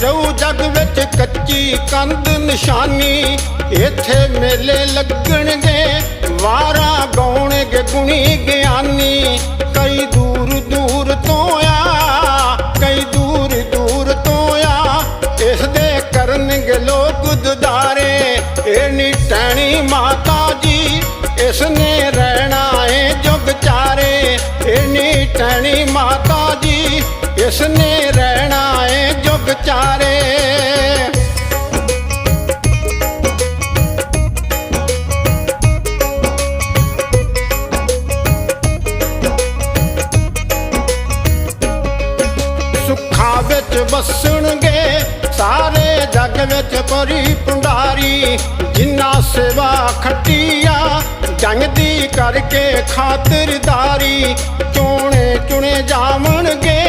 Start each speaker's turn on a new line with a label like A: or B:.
A: ਜਾਊ ਜੱਗ ਵਿੱਚ ਕੱਚੀ ਕੰਧ ਨਿਸ਼ਾਨੀ ਇੱਥੇ ਮੇਲੇ ਲੱਗਣਗੇ, ਵਾਰਾ ਗਾਉਣਗੇ ਗੁਣੀ ਗਿਆਨੀ। ਕਈ ਦੂਰ ਦੂਰ ਤੋਂ ਆ, ਕਈ ਦੂਰ ਦੂਰ ਤੋਂ ਆ ਇਸ ਦੇ ਕਰਨਗੇ ਲੋਕ ਦੁਦਾਰੇ ਇਹ ਨੀ ਟਹਿਣੀ ਮਾਤਾ ਜੀ ਇਸ ਨੇ ਰਹਿਣਾ ਏ ਜੁਗ ਚਾਰੇ। ਇਹ ਨੀ ਟਹਿਣੀ ਮਾਤਾ ਜੀ ਇਸ ਨੇ ਰਹਿਣਾ ਏ ਜੁਗ ਚਾਰੇ। ਸੁੱਖਾਂ ਵਿੱਚ ਵਸਣਗੇ ਸਾਰੇ ਜੱਗ ਵਿੱਚ ਪਰੀ ਪੁੰਡਾਰੀ ਜਿੰਨਾ ਸੇਵਾ ਖੱਟੀਆ ਜੰਗ ਦੀ ਕਰਕੇ ਖਾਤਰਦਾਰੀ, ਚੋਣੇ ਚੁਣੇ ਜਾਵਣਗੇ।